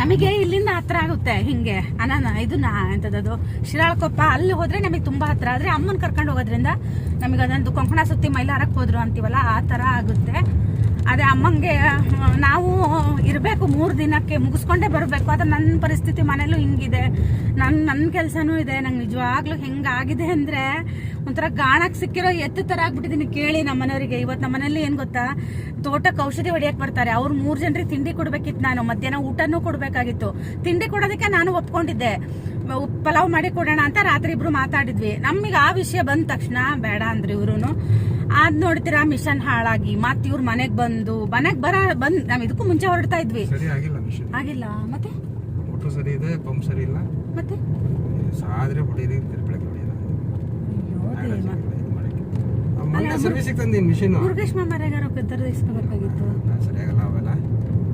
ನಮಗೆ ಇಲ್ಲಿಂದ ಹತ್ರ ಆಗುತ್ತೆ ಹಿಂಗೆ ಅನಾನ ಇದನ್ನ ಎಂಥದ್ದು ಶಿರಾಳಕೊಪ್ಪ ಅಲ್ಲಿ ಹೋದ್ರೆ ನಮಗೆ ತುಂಬಾ ಹತ್ರ ಆದ್ರೆ ಅಮ್ಮನ ಕರ್ಕೊಂಡು ಹೋಗೋದ್ರಿಂದ ನಮಗೆ ಅದೊಂದು ಕೊಂಕಣ ಸುತ್ತಿ ಮೈಲಾರಕ್ಕೆ ಹೋದ್ರು ಅಂತೀವಲ್ಲ ಆ ಥರ ಆಗುತ್ತೆ. ಅದೇ ಅಮ್ಮಂಗೆ ನಾವು ಇರಬೇಕು ಮೂರು ದಿನಕ್ಕೆ, ಮುಗಿಸ್ಕೊಂಡೇ ಬರಬೇಕು. ಆದರೆ ನನ್ನ ಪರಿಸ್ಥಿತಿ ಮನೇಲೂ ಹಿಂಗಿದೆ. ನನ್ನ ನನ್ನ ಕೆಲಸನೂ ಇದೆ. ನಂಗೆ ನಿಜವಾಗ್ಲೂ ಹೆಂಗಾಗಿದೆ ಅಂದರೆ ಒಂಥರ ಗಾಣಕ್ಕೆ ಸಿಕ್ಕಿರೋ ಎತ್ತು ಥರ ಆಗ್ಬಿಟ್ಟಿದ್ದೀನಿ ಕೇಳಿ ನಮ್ಮ ಮನೆಯವರಿಗೆ ಇವತ್ತು ನಮ್ಮ ಮನೇಲಿ ಏನು ಗೊತ್ತಾ? ತೋಟಕ್ಕೆ ಔಷಧಿ ಹೊಡಿಯಕ್ಕೆ ಬರ್ತಾರೆ. ಅವ್ರು ಮೂರು ಜನರಿಗೆ ತಿಂಡಿ ಕೊಡಬೇಕಿತ್ತು ನಾನು. ಮಧ್ಯಾಹ್ನ ಊಟನೂ ಕೊಡಬೇಕಾಗಿತ್ತು. ತಿಂಡಿ ಕೊಡೋದಕ್ಕೆ ನಾನು ಒಪ್ಕೊಂಡಿದ್ದೆ. ಪಲಾವ್ ಮಾಡಿ ಕೊಡೋಣ ಅಂತ ರಾತ್ರಿ ಇಬ್ರು ಮಾತಾಡಿದ್ವಿ. ನಮಗೆ ಆ ವಿಷಯ ಬಂದ ತಕ್ಷಣ ಬೇಡ ಅಂದ್ರಿ ಇವ್ರು ಅದ್ ನೋಡ್ತೀರಾ ಮಿಷನ್ ಹಾಳಾಗಿ. ಮತ್ತೆ ಇವ್ರ ಮನೆಗೆ ಬಂದು ಮನೆಗೆ ಬರ ಬಂದ್ ನಾವ್ ಇದಕ್ಕೂ ಮುಂಚೆ ಹೊರಡ್ತಾ ಇದ್ವಿ. ಸರಿ ಆಗಿಲ್ಲ ಮಿಷನ್. ಆಗಿಲ್ಲ. ಮತ್ತೆ? ಮೋಟ್ರ್ ಸರಿ ಇದೆ ಪಂಪ್ ಸರಿ ಇಲ್ಲ. ಮತ್ತೆ? ಸಾದ್ರೆ ಹೊಡೀರಿ ತಿರ್ಪಳಕ್ಕೆ ಹೊಡಿಯಲ್ಲ ಅಯ್ಯೋ ದೇವ. ಮೊನ್ನೆ ಸರ್ವಿಸಿಗೆ ತಂದೀನಿ ಮಿಷಿನ್ ಮುರುಗೇಶ್ ಮಾಮರೆಗಾರ ತರಿಸ್ಕೋಬೇಕಾಗಿತ್ತು ಸರಿಯಾಗಲ್ಲ ಅವೆಲ್ಲ.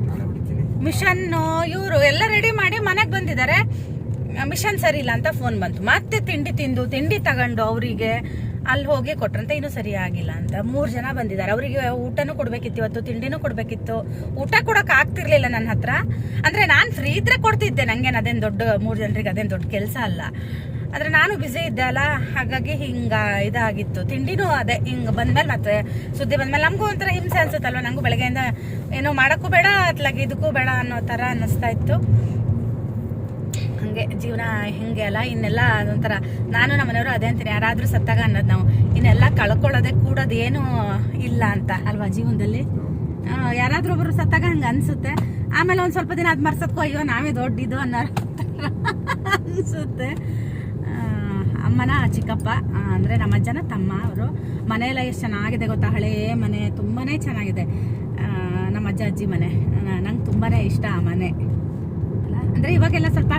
ನಾಳೆ ಹೊಡಿತೀನಿ. ಮಿಷನ್ ಇವರು ಎಲ್ಲ ರೆಡಿ ಮಾಡಿ ಮನೆಗೆ ಬಂದಿದ್ದಾರೆ. ಮಿಷನ್ ಸರಿ ಇಲ್ಲ ಅಂತ ಫೋನ್ ಬಂತು. ಮತ್ತೆ ತಿಂಡಿ ತಿಂದು ತಿಂಡಿ ತಗೊಂಡು ಅವರಿಗೆ. ಅಲ್ಲಿ ಹೋಗಿ ಕೊಟ್ರಂತೆ ಇನ್ನೂ ಸರಿ ಆಗಿಲ್ಲ ಅಂತ. ಮೂರು ಜನ ಬಂದಿದ್ದಾರೆ. ಅವರಿಗೆ ಊಟನೂ ಕೊಡ್ಬೇಕಿತ್ತು, ಇವತ್ತು ತಿಂಡಿನೂ ಕೊಡ್ಬೇಕಿತ್ತು. ಊಟ ಕೊಡಕ್ ಆಗ್ತಿರ್ಲಿಲ್ಲ ನನ್ನ ಹತ್ರ. ಅಂದ್ರೆ ನಾನು ಫ್ರೀ ಇದ್ರೆ ಕೊಡ್ತಿದ್ದೆ. ನಂಗೇನು ಅದೇನು ದೊಡ್ಡ, ಮೂರು ಜನರಿಗೆ ಅದೇನು ದೊಡ್ಡ ಕೆಲಸ ಅಲ್ಲ. ಆದ್ರೆ ನಾನು ಬ್ಯುಸಿ ಇದ್ದೆ ಅಲ್ಲ. ಹಾಗಾಗಿ ಹಿಂಗ ಇದಾಗಿತ್ತು. ತಿಂಡಿನೂ ಅದೇ, ಹಿಂಗ ಬಂದ್ಮೇಲೆ ಮತ್ತೆ ಸುದ್ದಿ ಬಂದ್ಮೇಲೆ ನಮಗೂ ಒಂಥರ ಹಿಂಸೆ ಅನ್ಸುತ್ತಲ್ವ? ನಂಗೂ ಬೆಳಗ್ಗೆಯಿಂದ ಏನೋ ಮಾಡಕ್ಕೂ ಬೇಡ, ಅತ್ಲಾಗ ಇದಕ್ಕೂ ಬೇಡ ಅನ್ನೋ ಥರ ಅನ್ನಿಸ್ತಾ ಇತ್ತು. ಹಂಗೆ ಜೀವನ ಹಿಂಗೆ ಅಲ್ಲ ಇನ್ನೆಲ್ಲ ಅದೊಂಥರ. ನಾನು ನಮ್ಮ ಮನೆಯವರು ಅದೇ ಅಂತೀನಿ ಯಾರಾದರೂ ಸತ್ತಾಗ ಅನ್ನೋದು ನಾವು. ಇನ್ನೆಲ್ಲ ಕಳ್ಕೊಳ್ಳೋದೆ ಕೂಡೋದು ಏನು ಇಲ್ಲ ಅಂತ. ಅಲ್ವಾ ಜೀವನದಲ್ಲಿ? ಯಾರಾದರೂ ಒಬ್ಬರು ಸತ್ತಾಗ ಹಂಗೆ ಅನ್ಸುತ್ತೆ. ಆಮೇಲೆ ಒಂದು ಸ್ವಲ್ಪ ದಿನ ಅದು ಮರ್ಸೋದಕ್ಕೂ ಅಯ್ಯೋ ನಾವೇ ದೊಡ್ಡಿದ್ದು ಅನ್ನೋ ಅನ್ಸುತ್ತೆ. ಅಮ್ಮನ ಚಿಕ್ಕಪ್ಪ ಅಂದರೆ ನಮ್ಮ ಅಜ್ಜನ ತಮ್ಮ ಅವರು. ಮನೆಯೆಲ್ಲ ಎಷ್ಟು ಚೆನ್ನಾಗಿದೆ ಗೊತ್ತಾ? ಹಳೇ ಮನೆ ತುಂಬಾನೇ ಚೆನ್ನಾಗಿದೆ. ನಮ್ಮ ಅಜ್ಜ ಅಜ್ಜಿ ಮನೆ. ನಂಗೆ ತುಂಬಾನೇ ಇಷ್ಟ ಆ ಮನೆ? ಅಂದ್ರೆ ಇವಾಗೆಲ್ಲ ಸ್ವಲ್ಪ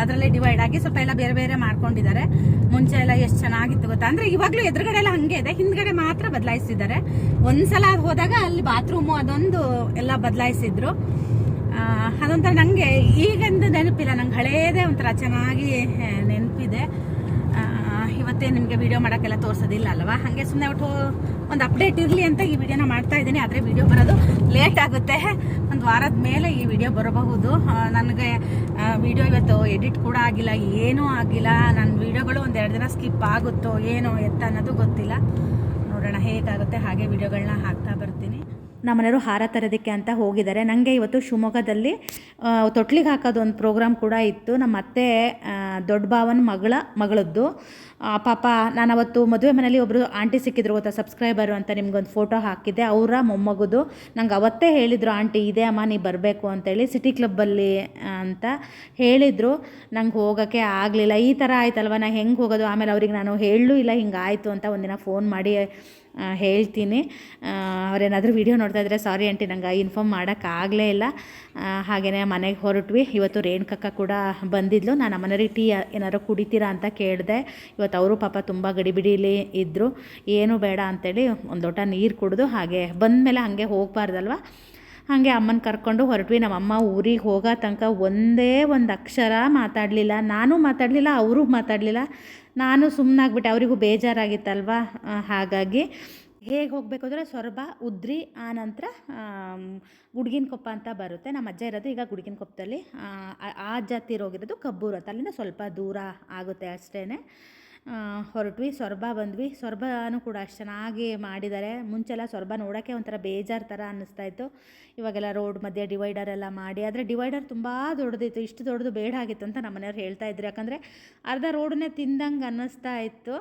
ಅದರಲ್ಲೇ ಡಿವೈಡ್ ಆಗಿ ಸ್ವಲ್ಪ ಎಲ್ಲ ಬೇರೆ ಬೇರೆ ಮಾಡ್ಕೊಂಡಿದ್ದಾರೆ. ಮುಂಚೆ ಎಲ್ಲ ಎಷ್ಟು ಚೆನ್ನಾಗಿತ್ತು ಗೊತ್ತಾ? ಅಂದ್ರೆ ಇವಾಗ್ಲೂ ಎದುರುಗಡೆ ಎಲ್ಲ ಹಂಗೆ ಇದೆ. ಹಿಂದ್ಗಡೆ ಮಾತ್ರ ಬದಲಾಯಿಸಿದ್ದಾರೆ. ಒಂದ್ಸಲ ಸಲ ಹೋದಾಗ ಅಲ್ಲಿ ಬಾತ್ರೂಮು ಅದೊಂದು ಎಲ್ಲ ಬದಲಾಯಿಸಿದ್ರು. ಅದೊಂಥರ ನಂಗೆ ಈಗಂದು ನೆನಪಿಲ್ಲ. ನಂಗೆ ಹಳೇದೇ ಒಂಥರ ಚೆನ್ನಾಗಿ ನೆನಪಿದೆ. ಇವತ್ತೇ ನಿಮಗೆ ವಿಡಿಯೋ ಮಾಡೋಕ್ಕೆಲ್ಲ ತೋರಿಸೋದಿಲ್ಲ ಅಲ್ವಾ? ಹಾಗೆ ಸುಮ್ಮನೆ ಒಟ್ಟು ಒಂದು ಅಪ್ಡೇಟ್ ಇರಲಿ ಅಂತ ಈ ವಿಡಿಯೋನ ಮಾಡ್ತಾ ಇದ್ದೀನಿ. ಆದರೆ ವಿಡಿಯೋ ಬರೋದು ಲೇಟ್ ಆಗುತ್ತೆ. ವಾರದ ಮೇಲೆ ಈ ವಿಡಿಯೋ ಬರಬಹುದು. ನನಗೆ ವಿಡಿಯೋ ಇವತ್ತು ಎಡಿಟ್ ಕೂಡ ಆಗಿಲ್ಲ, ಏನೂ ಆಗಿಲ್ಲ. ನನ್ನ ವಿಡಿಯೋಗಳು ಒಂದೆರಡು ದಿನ ಸ್ಕಿಪ್ ಆಗುತ್ತೋ ಏನೋ ಎತ್ತ ಅನ್ನೋದು ಗೊತ್ತಿಲ್ಲ. ನೋಡೋಣ ಹೇಗಾಗುತ್ತೆ, ಹಾಗೆ ವಿಡಿಯೋಗಳನ್ನ ಹಾಕ್ತಾ ಬರ್ತೀನಿ. ನಮ್ಮನೆಯವರು ಹಾರ ತರೋದಕ್ಕೆ ಅಂತ ಹೋಗಿದ್ದಾರೆ. ನನಗೆ ಇವತ್ತು ಶಿವಮೊಗ್ಗದಲ್ಲಿ ತೊಟ್ಲಿಗೆ ಹಾಕೋದು ಒಂದು ಪ್ರೋಗ್ರಾಮ್ ಕೂಡ ಇತ್ತು. ನಮ್ಮ ಅತ್ತೆ ದೊಡ್ಡ ಭಾವನ ಮಗಳ, ಮಗಳದ್ದು. ಪಾಪ, ನಾನು ಅವತ್ತು ಮದುವೆ ಮನೇಲಿ ಒಬ್ಬರು ಆಂಟಿ ಸಿಕ್ಕಿದ್ರು ಗೊತ್ತಾ ಸಬ್ಸ್ಕ್ರೈಬರು ಅಂತ ನಿಮ್ಗೊಂದು ಫೋಟೋ ಹಾಕಿದ್ದೆ, ಅವರ ಮೊಮ್ಮಗುದು. ನಂಗೆ ಅವತ್ತೇ ಹೇಳಿದರು, ಆಂಟಿ, ಇದೆ ಅಮ್ಮ ನೀವು ಬರಬೇಕು ಅಂತೇಳಿ ಸಿಟಿ ಕ್ಲಬ್ಬಲ್ಲಿ ಅಂತ ಹೇಳಿದರು. ನಂಗೆ ಹೋಗೋಕ್ಕೆ ಆಗಲಿಲ್ಲ. ಈ ಥರ ಆಯ್ತಲ್ವ? ನಾ ಹೆಂಗೆ ಹೋಗೋದು? ಆಮೇಲೆ ಅವ್ರಿಗೆ ನಾನು ಹೇಳಲೂ ಇಲ್ಲ, ಹಿಂಗೆ ಆಯಿತು ಅಂತ ಒಂದಿನ ಫೋನ್ ಮಾಡಿ ಹೇಳ್ತೀನಿ. ಅವರೇನಾದರೂ ವಿಡಿಯೋ ನೋಡ್ತಾ ಇದ್ದರೆ ಸಾರಿ ಆಂಟಿ ನಂಗೆ ಇನ್ಫಾರ್ಮ್ ಮಾಡೋಕ್ಕಾಗಲೇ ಇಲ್ಲ. ಹಾಗೆಯೇ ಮನೆಗೆ ಹೊರಟ್ವಿ. ಇವತ್ತು ರೇಣುಕಕ್ಕ ಕೂಡ ಬಂದಿದ್ಲು. ನಾನು ಮನೆಯವ್ರಿಗೆ ಟೀ ಏನಾದ್ರು ಕುಡಿತೀರಾ ಅಂತ ಕೇಳಿದೆ. ಇವತ್ತು ಅವರು ಪಾಪ ತುಂಬ ಗಡಿಬಿಡಿಲಿ ಇದ್ದರು ಏನು ಬೇಡ ಅಂತೇಳಿ ಒಂದು ಲೋಟ ನೀರು ಕುಡಿದು ಹಾಗೆ ಬಂದಮೇಲೆ ಹಾಗೆ ಹೋಗಬಾರ್ದಲ್ವ? ಹಾಗೆ ಅಮ್ಮನ ಕರ್ಕೊಂಡು ಹೊರಟ್ವಿ. ನಮ್ಮಮ್ಮ ಊರಿಗೆ ಹೋಗೋ ತನಕ ಒಂದೇ ಒಂದು ಅಕ್ಷರ ಮಾತಾಡಲಿಲ್ಲ. ನಾನು ಮಾತಾಡಲಿಲ್ಲ, ಅವರು ಮಾತಾಡಲಿಲ್ಲ. ನಾನು ಸುಮ್ಮನಾಗ್ಬಿಟ್ಟೆ ಅವರಿಗೂ ಬೇಜಾರಾಗಿತ್ತಲ್ವಾ? ಹಾಗಾಗಿ ಹೇಗೆ ಹೋಗಬೇಕು ಅಂದರೆ ಸೊರಬ, ಉದ್ರಿ, ಆ ನಂತರ ಗುಡ್ಗಿನ ಕೊಪ್ಪ ಅಂತ ಬರುತ್ತೆ. ನಮ್ಮ ಅಜ್ಜ ಇರೋದು ಈಗ ಗುಡ್ಗಿನ ಕೊಪ್ಪದಲ್ಲಿ. ಆ ಜಾತಿ ಹೋಗಿರೋದು ಕಬ್ಬೂರು ಅಲ್ಲಿಂದ ಸ್ವಲ್ಪ ದೂರ ಆಗುತ್ತೆ ಅಷ್ಟೇ ಹೊರಟ್ವಿ, ಸೊರಬ ಬಂದ್ವಿ. ಸೊರಬನೂ ಕೂಡ ಅಷ್ಟು ಚೆನ್ನಾಗಿ ಮಾಡಿದ್ದಾರೆ. ಮುಂಚೆಲ್ಲ ಸೊರಬ ನೋಡೋಕ್ಕೆ ಒಂಥರ ಬೇಜಾರು ಥರ ಅನ್ನಿಸ್ತಾ ಇತ್ತು. ಇವಾಗೆಲ್ಲ ರೋಡ್ ಮಧ್ಯೆ ಡಿವೈಡರ್ ಎಲ್ಲ ಮಾಡಿ, ಆದರೆ ಡಿವೈಡರ್ ತುಂಬ ದೊಡ್ಡದಿತ್ತು. ಇಷ್ಟು ದೊಡ್ಡದು ಬೇಡ ಆಗಿತ್ತು ಅಂತ ನಮ್ಮ ಮನೆಯವ್ರು ಹೇಳ್ತಾ ಇದ್ರು. ಯಾಕಂದರೆ ಅರ್ಧ ರೋಡನ್ನೇ ತಿಂದಂಗೆ ಅನ್ನಿಸ್ತಾ ಇತ್ತು.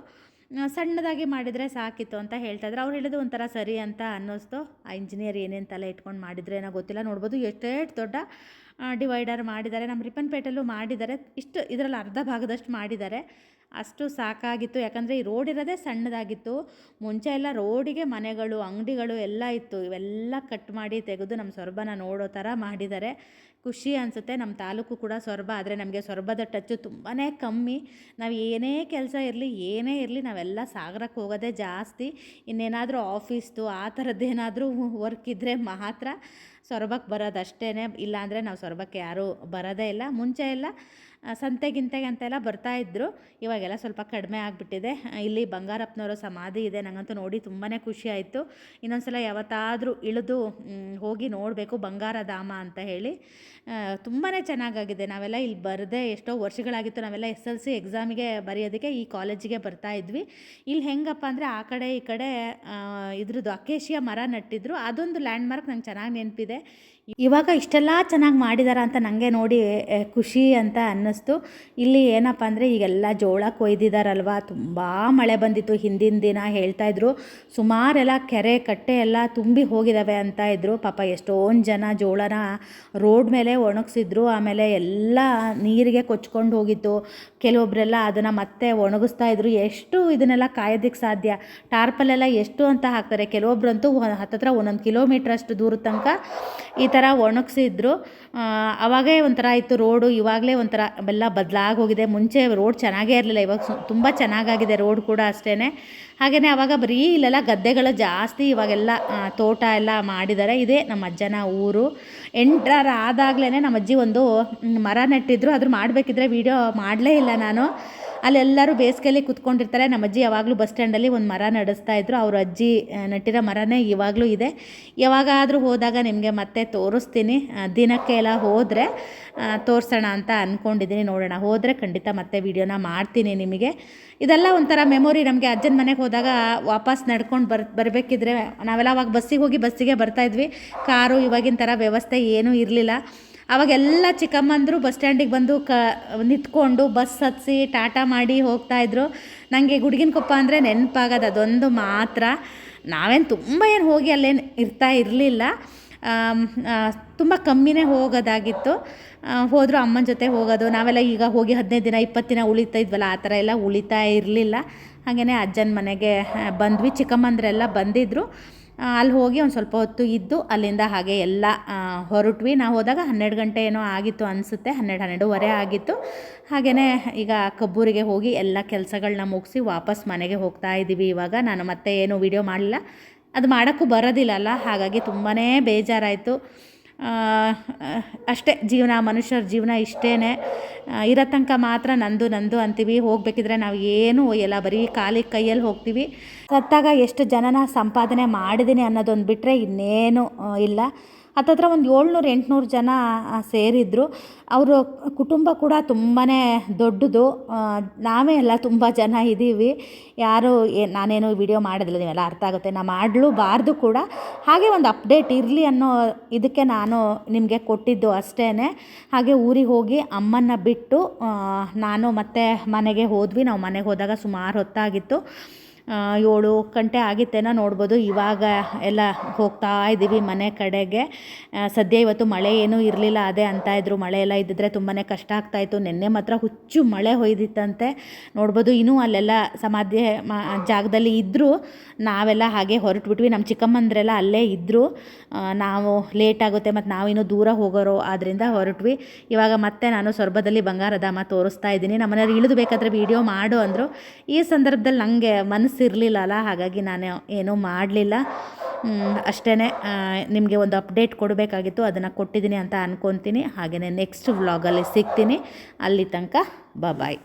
ಸಣ್ಣದಾಗಿ ಮಾಡಿದರೆ ಸಾಕಿತ್ತು ಅಂತ ಹೇಳ್ತಾ ಇದ್ರು ಅವ್ರು ಹೇಳಿದ್ದು ಒಂಥರ ಸರಿ ಅಂತ ಅನ್ನಿಸ್ತು. ಆ ಇಂಜಿನಿಯರ್ ಏನೇನು ತಲೆ ಇಟ್ಕೊಂಡು ಮಾಡಿದರೆ ಏನೋ ಗೊತ್ತಿಲ್ಲ. ನೋಡ್ಬೋದು ಎಷ್ಟೇ ದೊಡ್ಡ ಡಿವೈಡರ್ ಮಾಡಿದ್ದಾರೆ. ನಮ್ಮ ರಿಪ್ಪನ್ಪೇಟೆಲ್ಲೂ ಮಾಡಿದ್ದಾರೆ. ಇಷ್ಟು ಇದರಲ್ಲಿ ಅರ್ಧ ಭಾಗದಷ್ಟು ಮಾಡಿದ್ದಾರೆ. ಅಷ್ಟು ಸಾಕಾಗಿತ್ತು. ಯಾಕಂದರೆ ಈ ರೋಡ್ ಇರೋದೇ ಸಣ್ಣದಾಗಿತ್ತು. ಮುಂಚೆ ಎಲ್ಲ ರೋಡಿಗೆ ಮನೆಗಳು, ಅಂಗಡಿಗಳು ಎಲ್ಲ ಇತ್ತು. ಇವೆಲ್ಲ ಕಟ್ ಮಾಡಿ ತೆಗೆದು ನಮ್ಮ ಸೊರಬನ ನೋಡೋ ಥರ ಮಾಡಿದ್ದಾರೆ. ಖುಷಿ ಅನಿಸುತ್ತೆ. ನಮ್ಮ ತಾಲೂಕು ಕೂಡ ಸೊರಬ, ಆದರೆ ನಮಗೆ ಸೊರಬದ ಟಚ್ಚು ತುಂಬಾ ಕಮ್ಮಿ. ನಾವು ಏನೇ ಕೆಲಸ ಇರಲಿ, ಏನೇ ಇರಲಿ ನಾವೆಲ್ಲ ಸಾಗರಕ್ಕೆ ಹೋಗೋದೇ ಜಾಸ್ತಿ. ಇನ್ನೇನಾದರೂ ಆಫೀಸ್ದು, ಆ ಥರದ್ದೇನಾದರೂ ವರ್ಕ್ ಇದ್ದರೆ ಮಾತ್ರ ಸೊರಬಕ್ಕೆ ಬರೋದು ಅಷ್ಟೇ ಇಲ್ಲಾಂದರೆ ನಾವು ಸೊರಬಕ್ಕೆ ಯಾರೂ ಬರೋದೇ ಇಲ್ಲ. ಮುಂಚೆ ಎಲ್ಲ ಸಂತೆ ಗಿಂತೆಗೆ ಅಂತೆಲ್ಲ ಇದ್ದರು ಇವಾಗೆಲ್ಲ ಸ್ವಲ್ಪ ಕಡಿಮೆ ಆಗಿಬಿಟ್ಟಿದೆ. ಇಲ್ಲಿ ಬಂಗಾರಪ್ಪನವರ ಸಮಾಧಿ ಇದೆ. ನನಗಂತೂ ನೋಡಿ ತುಂಬಾ ಖುಷಿ ಆಯಿತು. ಇನ್ನೊಂದ್ಸಲ ಯಾವತ್ತಾದರೂ ಇಳಿದು ಹೋಗಿ ನೋಡಬೇಕು ಬಂಗಾರಧಾಮ ಅಂತ ಹೇಳಿ. ತುಂಬಾ ಚೆನ್ನಾಗಾಗಿದೆ. ನಾವೆಲ್ಲ ಇಲ್ಲಿ ಬರದೆ ಎಷ್ಟೋ ವರ್ಷಗಳಾಗಿತ್ತು. ನಾವೆಲ್ಲ ಎಸ್ ಎಲ್ ಸಿ ಎಕ್ಸಾಮಿಗೆ ಬರೆಯೋದಕ್ಕೆ ಈ ಕಾಲೇಜಿಗೆ ಬರ್ತಾ ಇದ್ವಿ. ಇಲ್ಲಿ ಹೆಂಗಪ್ಪ ಅಂದರೆ ಆ ಕಡೆ ಈ ಕಡೆ ಇದ್ರದ್ದು ಅಕೇಶಿಯ ಮರ ನಟ್ಟಿದ್ರು. ಅದೊಂದು ಲ್ಯಾಂಡ್ ಮಾರ್ಕ್ ನಂಗೆ ಚೆನ್ನಾಗಿ ನೆನಪಿದೆ. ಇವಾಗ ಇಷ್ಟೆಲ್ಲ ಚೆನ್ನಾಗಿ ಮಾಡಿದಾರ ಅಂತ ನನಗೆ ನೋಡಿ ಖುಷಿ ಅಂತ ಅನ್ನಿಸ್ತು. ಇಲ್ಲಿ ಏನಪ್ಪ ಅಂದರೆ ಈಗೆಲ್ಲ ಜೋಳ ಕೊಯ್ದಿದಾರಲ್ವ, ತುಂಬ ಮಳೆ ಬಂದಿತ್ತು, ಹಿಂದಿನ ದಿನ ಹೇಳ್ತಾ ಇದ್ರು. ಸುಮಾರೆಲ್ಲ ಕೆರೆ ಕಟ್ಟೆ ಎಲ್ಲ ತುಂಬಿ ಹೋಗಿದ್ದಾವೆ ಅಂತ ಇದ್ರು. ಪಾಪ ಎಷ್ಟೊಂದು ಜನ ಜೋಳನ ರೋಡ್ ಮೇಲೆ ಒಣಗಿಸಿದ್ರು, ಆಮೇಲೆ ಎಲ್ಲ ನೀರಿಗೆ ಕೊಚ್ಕೊಂಡು ಹೋಗಿತ್ತು. ಕೆಲವೊಬ್ಬರೆಲ್ಲ ಅದನ್ನು ಮತ್ತೆ ಒಣಗಿಸ್ತಾ ಇದ್ರು. ಎಷ್ಟು ಇದನ್ನೆಲ್ಲ ಕಾಯೋದಕ್ಕೆ ಸಾಧ್ಯ? ಟಾರ್ಪಲೆಲ್ಲ ಎಷ್ಟು ಅಂತ ಹಾಕ್ತಾರೆ. ಕೆಲವೊಬ್ರಂತೂ ಹತ್ತತ್ರ ಒಂದೊಂದು ಕಿಲೋಮೀಟ್ರ್ ಅಷ್ಟು ದೂರದ ತನಕ ಈ ಒಣಗಿಸಿದ್ರು. ಅವಾಗೇ ಒಂಥರ ಇತ್ತು ರೋಡು, ಇವಾಗಲೇ ಒಂಥರ ಎಲ್ಲ ಬದಲಾಗಿ ಹೋಗಿದೆ ಮುಂಚೆ ರೋಡ್ ಚೆನ್ನಾಗೇ ಇರಲಿಲ್ಲ, ಇವಾಗ ಸು, ತುಂಬ ಚೆನ್ನಾಗಾಗಿದೆ ರೋಡ್ ಕೂಡ ಅಷ್ಟೇ ಹಾಗೆಯೇ ಅವಾಗ ಬರೀ ಇಲ್ಲೆಲ್ಲ ಗದ್ದೆಗಳು ಜಾಸ್ತಿ ಇವಾಗೆಲ್ಲ ತೋಟ ಎಲ್ಲ ಮಾಡಿದ್ದಾರೆ. ಇದೇ ನಮ್ಮ ಅಜ್ಜನ ಊರು. ಎಂಟರ ಆದಾಗಲೇ ನಮ್ಮ ಅಜ್ಜಿ ಒಂದು ಮರ ನೆಟ್ಟಿದ್ರು. ಅದ್ರ ಮಾಡಬೇಕಿದ್ರೆ ವೀಡಿಯೋ ಮಾಡಲೇ ಇಲ್ಲ ನಾನು. ಅಲ್ಲೆಲ್ಲರೂ ಬೇಸಿಗೆಯಲ್ಲಿ ಕುತ್ಕೊಂಡಿರ್ತಾರೆ. ನಮ್ಮ ಅಜ್ಜಿ ಯಾವಾಗಲೂ ಬಸ್ ಸ್ಟ್ಯಾಂಡಲ್ಲಿ ಒಂದು ಮರ ನಡೆಸ್ತಾ ಇದ್ರು. ಅವ್ರ ಅಜ್ಜಿ ನೆಟ್ಟಿರೋ ಮರನೇ ಇವಾಗಲೂ ಇದೆ. ಯಾವಾಗಾದರೂ ಹೋದಾಗ ನಿಮಗೆ ಮತ್ತೆ ತೋರಿಸ್ತೀನಿ. ದಿನಕ್ಕೆ ಎಲ್ಲ ಹೋದರೆ ತೋರಿಸೋಣ ಅಂತ ಅಂದ್ಕೊಂಡಿದ್ದೀನಿ ನೋಡೋಣ. ಹೋದರೆ ಖಂಡಿತ ಮತ್ತೆ ವೀಡಿಯೋನ ಮಾಡ್ತೀನಿ ನಿಮಗೆ. ಇದೆಲ್ಲ ಒಂಥರ ಮೆಮೊರಿ ನಮಗೆ ಅಜ್ಜನ ಮನೆಗೆ ಹೋದಾಗ ವಾಪಸ್ ನಡ್ಕೊಂಡು ಬರ್, ಬರಬೇಕಿದ್ರೆ ನಾವೆಲ್ಲ ಅವಾಗ ಬಸ್ಸಿಗೆ ಹೋಗಿ ಬಸ್ಸಿಗೆ ಬರ್ತಾಯಿದ್ವಿ ಕಾರು ಇವಾಗಿನ ಥರ ವ್ಯವಸ್ಥೆ ಏನೂ ಇರಲಿಲ್ಲ. ಅವಾಗೆಲ್ಲ ಚಿಕ್ಕಮ್ಮಂದರು ಬಸ್ ಸ್ಟ್ಯಾಂಡಿಗೆ ಬಂದು ಕ, ನಿಂತ್ಕೊಂಡು ಬಸ್ ಹತ್ತಿಸಿ ಟಾಟಾ ಮಾಡಿ ಹೋಗ್ತಾಯಿದ್ರು ನನಗೆ ಗುಡುಗಿನ ಕೊಪ್ಪ ಅಂದರೆ ನೆನಪಾಗೋದು ಅದೊಂದು ಮಾತ್ರ. ನಾವೇನು ತುಂಬ ಏನು ಹೋಗಿ ಅಲ್ಲೇನು ಇರ್ತಾ ಇರಲಿಲ್ಲ. ತುಂಬ ಕಮ್ಮಿನೇ ಹೋಗೋದಾಗಿತ್ತು. ಹೋದರೂ ಅಮ್ಮನ ಜೊತೆ ಹೋಗೋದು. ನಾವೆಲ್ಲ ಈಗ ಹೋಗಿ ಹದಿನೈದು ದಿನ ಇಪ್ಪತ್ತು ದಿನ ಉಳಿತಾ ಇದ್ವಲ್ಲ, ಆ ಥರ ಎಲ್ಲ ಉಳಿತಾ ಇರಲಿಲ್ಲ. ಹಾಗೆಯೇ ಅಜ್ಜನ ಮನೆಗೆ ಬಂದ್ವಿ. ಚಿಕ್ಕಮ್ಮಂದ್ರೆಲ್ಲ ಬಂದಿದ್ದರು ಅಲ್ಲಿ ಹೋಗಿ ಒಂದು ಸ್ವಲ್ಪ ಹೊತ್ತು ಇದ್ದು ಅಲ್ಲಿಂದ ಹಾಗೆ ಎಲ್ಲ ಹೊರಟ್ವಿ. ನಾವು ಹೋದಾಗ ಹನ್ನೆರಡು ಗಂಟೆ ಏನೋ ಆಗಿತ್ತು ಅನಿಸುತ್ತೆ. ಹನ್ನೆರಡು, ಹನ್ನೆರಡುವರೆ ಆಗಿತ್ತು. ಹಾಗೆಯೇ ಈಗ ಕಬ್ಬೂರಿಗೆ ಹೋಗಿ ಎಲ್ಲ ಕೆಲಸಗಳನ್ನ ಮುಗಿಸಿ ವಾಪಸ್ ಮನೆಗೆ ಹೋಗ್ತಾ ಇದ್ದೀವಿ ಇವಾಗ ನಾನು ಮತ್ತೆ ಏನು ವೀಡಿಯೋ ಮಾಡಲಿಲ್ಲ. ಅದು ಮಾಡೋಕ್ಕೂ ಬರೋದಿಲ್ಲಲ್ಲ ಹಾಗಾಗಿ ತುಂಬಾ ಬೇಜಾರಾಯಿತು. ಅಷ್ಟೇ, ಜೀವನ, ಮನುಷ್ಯರ ಜೀವನ ಇಷ್ಟೇ ಇರೋ ತನಕ ಮಾತ್ರ ನಂದು ನಂದು ಅಂತೀವಿ. ಹೋಗಬೇಕಿದ್ರೆ ನಾವು ಏನು ಒಯ್ಯಲ್ಲ, ಬರೀ ಖಾಲಿ ಕೈಯಲ್ಲಿ ಹೋಗ್ತೀವಿ. ಸತ್ತಾಗ ಎಷ್ಟು ಜನನ ಸಂಪಾದನೆ ಮಾಡಿದ್ದೀನಿ ಅನ್ನೋದೊಂದು ಬಿಟ್ಟರೆ ಇನ್ನೇನು ಇಲ್ಲ. ಹತ್ತತ್ರ ಒಂದು ಏಳ್ನೂರು, ಎಂಟುನೂರು ಜನ ಸೇರಿದ್ರು. ಅವರು ಕುಟುಂಬ ಕೂಡ ತುಂಬಾ ದೊಡ್ಡದು. ನಾವೇ ಎಲ್ಲ ತುಂಬ ಜನ ಇದ್ದೀವಿ ಯಾರು ನಾನೇನು ವಿಡಿಯೋ ಮಾಡೋದಿಲ್ಲ ನೀವೆಲ್ಲ ಅರ್ಥ ಆಗುತ್ತೆ. ನಾ ಮಾಡಲೂಬಾರ್ದು ಕೂಡ. ಹಾಗೆ ಒಂದು ಅಪ್ಡೇಟ್ ಇರಲಿ ಅನ್ನೋ ಇದಕ್ಕೆ ನಾನು ನಿಮಗೆ ಕೊಟ್ಟಿದ್ದು ಅಷ್ಟೇ ಹಾಗೆ ಊರಿಗೆ ಹೋಗಿ ಅಮ್ಮನ್ನ ಬಿಟ್ಟು ನಾನು ಮತ್ತೆ ಮನೆಗೆ ಹೋದ್ವಿ. ನಾವು ಮನೆಗೆ ಹೋದಾಗ ಸುಮಾರು ಹೊತ್ತಾಗಿತ್ತು. ಏಳು ಗಂಟೆ ಆಗಿತ್ತೇನೋ ನೋಡ್ಬೋದು. ಇವಾಗ ಎಲ್ಲ ಹೋಗ್ತಾ ಇದ್ದೀವಿ ಮನೆ ಕಡೆಗೆ. ಸದ್ಯ ಇವತ್ತು ಮಳೆ ಏನೂ ಇರಲಿಲ್ಲ ಅದೇ ಅಂತ ಇದ್ರು. ಮಳೆ ಎಲ್ಲ ಇದ್ದಿದ್ರೆ ತುಂಬಾ ಕಷ್ಟ ಆಗ್ತಾಯಿತ್ತು ನಿನ್ನೆ ಮಾತ್ರ ಹುಚ್ಚು ಮಳೆ ಹೊಯ್ದಿತ್ತಂತೆ. ನೋಡ್ಬೋದು ಇನ್ನೂ ಅಲ್ಲೆಲ್ಲ ಸಮಾಧಿ ಜಾಗದಲ್ಲಿ ಇದ್ದರೂ ನಾವೆಲ್ಲ ಹಾಗೆ ಹೊರಟ್ಬಿಟ್ವಿ. ನಮ್ಮ ಚಿಕ್ಕಮ್ಮಂದ್ರೆಲ್ಲ ಅಲ್ಲೇ ಇದ್ದರು ನಾವು ಲೇಟ್ ಆಗುತ್ತೆ ಮತ್ತು ನಾವಿನ್ನೂ ದೂರ ಹೋಗೋರು. ಆದ್ದರಿಂದ ಹೊರಟ್ವಿ. ಇವಾಗ ಮತ್ತೆ ನಾನು ಸೊರಬದಲ್ಲಿ ಬಂಗಾರಧಾಮ ತೋರಿಸ್ತಾ ಇದ್ದೀನಿ. ನಮ್ಮನೆಯವ್ರು ಇಳಿದು ಬೇಕಾದ್ರೆ ವೀಡಿಯೋ ಮಾಡು ಅಂದರು. ಈ ಸಂದರ್ಭದಲ್ಲಿ ನನಗೆ ಮನಸ್ಸಿರಲಿಲ್ಲ ಅಲ್ಲ ಹಾಗಾಗಿ ನಾನು ಏನೂ ಮಾಡಲಿಲ್ಲ. ಅಷ್ಟೇ ನಿಮಗೆ ಒಂದು ಅಪ್ಡೇಟ್ ಕೊಡಬೇಕಾಗಿತ್ತು, ಅದನ್ನು ಕೊಟ್ಟಿದ್ದೀನಿ ಅಂತ ಅಂದ್ಕೊತೀನಿ ಹಾಗೆಯೇ ನೆಕ್ಸ್ಟ್ ವ್ಲಾಗಲ್ಲಿ ಸಿಗ್ತೀನಿ. ಅಲ್ಲಿ ತನಕ ಬಾಯ್